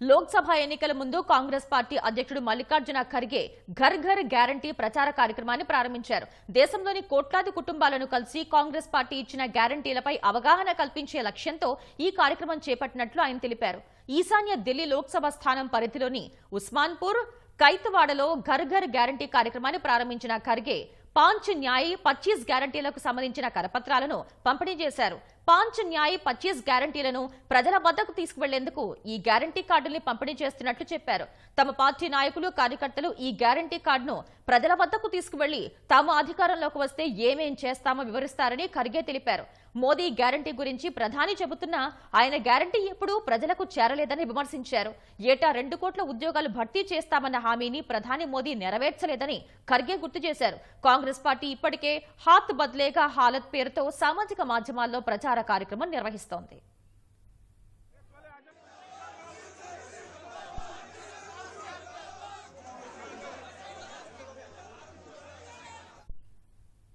లోక్సభ ఎన్నికల ముందు కాంగ్రెస్ పార్టీ అధ్యక్షుడు మల్లికార్జున ఖర్గే ఘర్ ఘర్ గ్యారంటీ ప్రచార కార్యక్రమాన్ని ప్రారంభించారు. దేశంలోని కోట్లాది కుటుంబాలను కలిసి కాంగ్రెస్ పార్టీ ఇచ్చిన గ్యారంటీలపై అవగాహన కల్పించే లక్ష్యంతో ఈ కార్యక్రమం చేపట్టినట్లు ఆయన తెలిపారు. ఈశాన్య ఢిల్లీ లోక్సభ స్థానం పరిధిలోని ఉస్మాన్పూర్ కైతవాడలో ఘర్ ఘర్ గ్యారంటీ కార్యక్రమాన్ని ప్రారంభించిన ఖర్గే పాంచ్ న్యాయ్ పచ్చీస్ గ్యారంటీలకు సంబంధించిన కరపత్రాలను పంపిణీ చేశారు. పాంచ్ న్యాయ్ పచ్చీస్ గ్యారంటీలను ప్రజల వద్దకు తీసుకువెళ్ళేందుకు ఈ గ్యారంటీ కార్డుల్ని పంపిణీ చేస్తున్నట్లు చెప్పారు. తమ పార్టీ నాయకులు కార్యకర్తలు ఈ గ్యారంటీ కార్డును ప్రజల వద్దకు తీసుకువెళ్ళి తాము అధికారంలోకి వస్తే ఏమేం చేస్తామో వివరిస్తారని ఖర్గే తెలిపారు. మోదీ గ్యారంటీ గురించి ప్రధాని చెబుతున్నా ఆయన గ్యారంటీ ఎప్పుడూ ప్రజలకు చేరలేదని విమర్శించారు. ఏటా రెండు కోట్ల ఉద్యోగాలు భర్తీ చేస్తామన్న హామీని ప్రధాని మోదీ నెరవేర్చలేదని ఖర్గే గుర్తు చేశారు. కాంగ్రెస్ పార్టీ ఇప్పటికే హాత్ బద్లేగా హాలత్ పేరుతో సామాజిక మాధ్యమాల్లో ప్రచారం కార్యక్రమం నిర్వహిస్తోంది.